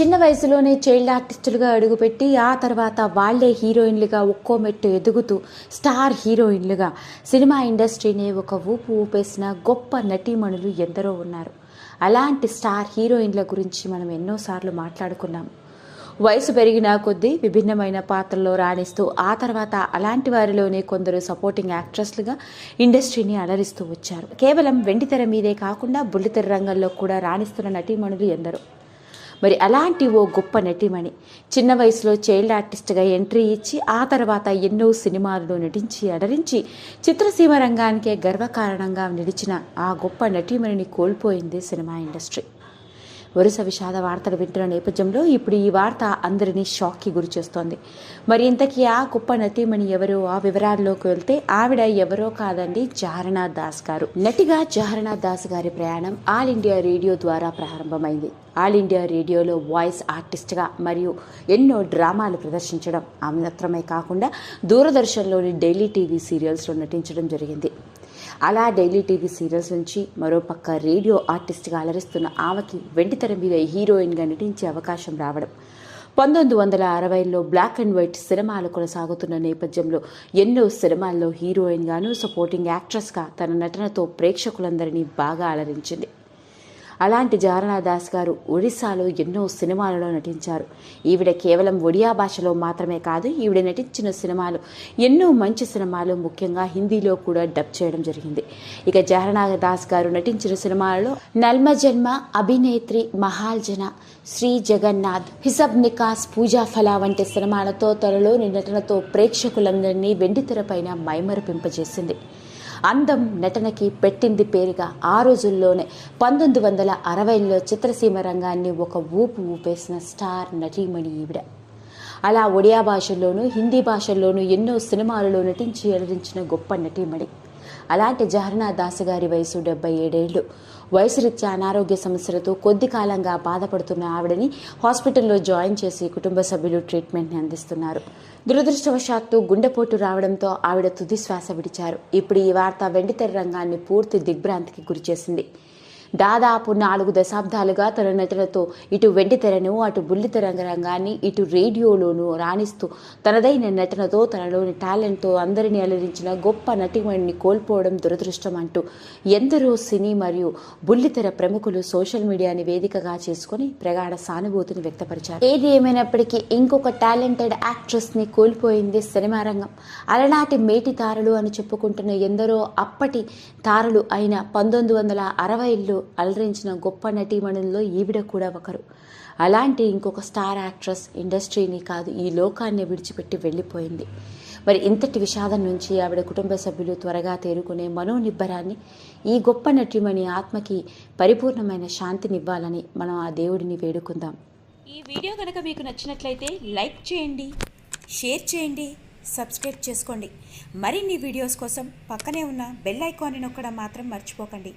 చిన్న వయసులోనే చైల్డ్ ఆర్టిస్టులుగా అడుగుపెట్టి ఆ తర్వాత వాళ్ళే హీరోయిన్లుగా ఒక్కో మెట్టు ఎదుగుతూ స్టార్ హీరోయిన్లుగా సినిమా ఇండస్ట్రీని ఒక ఊపు ఊపేసిన గొప్ప నటీమణులు ఎందరో ఉన్నారు. అలాంటి స్టార్ హీరోయిన్ల గురించి మనం ఎన్నోసార్లు మాట్లాడుకున్నాం. వయసు పెరిగిన కొద్దీ విభిన్నమైన పాత్రల్లో రాణిస్తూ ఆ తర్వాత అలాంటి వారిలోనే కొందరు సపోర్టింగ్ యాక్ట్రెస్లుగా ఇండస్ట్రీని అలరిస్తూ వచ్చారు. కేవలం వెండితెర మీదే కాకుండా బుల్లితెర రంగంలో కూడా రాణిస్తున్న నటీమణులు ఎందరో. మరి అలాంటి ఓ గొప్ప నటీమణి చిన్న వయసులో చైల్డ్ ఆర్టిస్ట్గా ఎంట్రీ ఇచ్చి ఆ తర్వాత ఎన్నో సినిమాల్లో నటించి అడరించి చిత్రసీమ రంగానికే గర్వకారణంగా నిలిచిన ఆ గొప్ప నటీమణిని కోల్పోయింది సినిమా ఇండస్ట్రీ. వరుస విషాద వార్తలు వింటున్న నేపథ్యంలో ఇప్పుడు ఈ వార్త అందరినీ షాక్కి గురి చేస్తోంది. మరి ఇంతకీ ఆ గొప్ప నటీమణి ఎవరో? ఆ వివరాల్లోకి వెళ్తే ఆవిడ ఎవరో కాదండి జహరనా దాస్ గారు. నటిగా జహరనా దాస్ గారి ప్రయాణం ఆల్ ఇండియా రేడియో ద్వారా ప్రారంభమైంది. ఆల్ ఇండియా రేడియోలో వాయిస్ ఆర్టిస్ట్గా మరియు ఎన్నో డ్రామాలు ప్రదర్శించడం ఆమె మాత్రమే కాకుండా దూరదర్శన్లోని డైలీ టీవీ సీరియల్స్లో నటించడం జరిగింది. అలా డైలీ టీవీ సీరియల్స్ నుంచి మరోపక్క రేడియో ఆర్టిస్ట్గా అలరిస్తున్న ఆమెకి వెండితెర మీద హీరోయిన్గా నటించే అవకాశం రావడం. పంతొమ్మిది వందల అరవైలో బ్లాక్ అండ్ వైట్ సినిమాలు కొనసాగుతున్న నేపథ్యంలో ఎన్నో సినిమాల్లో హీరోయిన్గాను సపోర్టింగ్ యాక్ట్రెస్గా తన నటనతో ప్రేక్షకులందరినీ బాగా అలరించింది. అలాంటి జారణా దాస్ గారు ఒడిశాలో ఎన్నో సినిమాలలో నటించారు. ఈవిడ కేవలం ఒడియా భాషలో మాత్రమే కాదు ఈవిడ నటించిన సినిమాలు ఎన్నో మంచి సినిమాలు ముఖ్యంగా హిందీలో కూడా డబ్ చేయడం జరిగింది. ఇక జారణా దాస్ గారు నటించిన సినిమాలలో నల్మ జన్మ అభినేత్రి మహాల్జన శ్రీ జగన్నాథ్ హిసబ్ నికాస్ పూజా ఫలా వంటి సినిమాలతో త్వరలోని నటనతో ప్రేక్షకులందరినీ వెండితెరపైన మైమరపింపజేసింది. అందం నటనకి పెట్టింది పేరుగా ఆ రోజుల్లోనే పంతొమ్మిది వందల అరవైలో చిత్రసీమ రంగాన్ని ఒక ఊపు ఊపేసిన స్టార్ నటీమణి ఈవిడ. అలా ఒడియా భాషల్లోనూ హిందీ భాషల్లోనూ ఎన్నో సినిమాలలో నటించి అలరించిన గొప్ప నటీమణి. అలాంటి జహర్నా దాస్ గారి వయసు డెబ్బై ఏడేళ్ళు. వయసురీత్యా అనారోగ్య సమస్యలతో కొద్ది కాలంగా బాధపడుతున్న ఆవిడని హాస్పిటల్లో జాయిన్ చేసి కుటుంబ సభ్యులు ట్రీట్మెంట్ని అందిస్తున్నారు. దురదృష్టవశాత్తు గుండెపోటు రావడంతో ఆవిడ తుది శ్వాస విడిచారు. ఇప్పుడు ఈ వార్త వెండితెర రంగాన్ని పూర్తి దిగ్భ్రాంతికి గురిచేసింది. దాదాపు నాలుగు దశాబ్దాలుగా తన నటనతో ఇటు వెండితెరను అటు బుల్లితెర రంగాన్ని ఇటు రేడియోలోనూ రాణిస్తూ తనదైన నటనతో తనలోని టాలెంట్తో అందరినీ అలరించిన గొప్ప నటిమణిని కోల్పోవడం దురదృష్టం అంటూ ఎందరో సినీ మరియు బుల్లితెర ప్రముఖులు సోషల్ మీడియాని వేదికగా చేసుకుని ప్రగాఢ సానుభూతిని వ్యక్తపరిచారు. ఏది ఏమైనప్పటికీ ఇంకొక టాలెంటెడ్ యాక్ట్రెస్ని కోల్పోయింది సినిమా రంగం. అలనాటి మేటి తారలు అని చెప్పుకుంటున్న ఎందరో అప్పటి తారలు అయిన పంతొమ్మిది వందల అరవైలో అలరించిన గొప్ప నటీమణుల్లో ఈవిడ కూడా ఒకరు. అలాంటి ఇంకొక స్టార్ యాక్ట్రెస్ ఇండస్ట్రీని కాదు ఈ లోకాన్ని విడిచిపెట్టి వెళ్ళిపోయింది. మరి ఇంతటి విషాదం నుంచి ఆవిడ కుటుంబ సభ్యులు త్వరగా తేరుకునే మనోనిబ్బరాన్ని ఈ గొప్ప నటీమణి ఆత్మకి పరిపూర్ణమైన శాంతినివ్వాలని మనం ఆ దేవుడిని వేడుకుందాం. ఈ వీడియో కనుక మీకు నచ్చినట్లయితే లైక్ చేయండి షేర్ చేయండి సబ్స్క్రైబ్ చేసుకోండి. మరిన్ని వీడియోస్ కోసం పక్కనే ఉన్న బెల్ ఐకాన్ని నొక్కడం మాత్రం మర్చిపోకండి.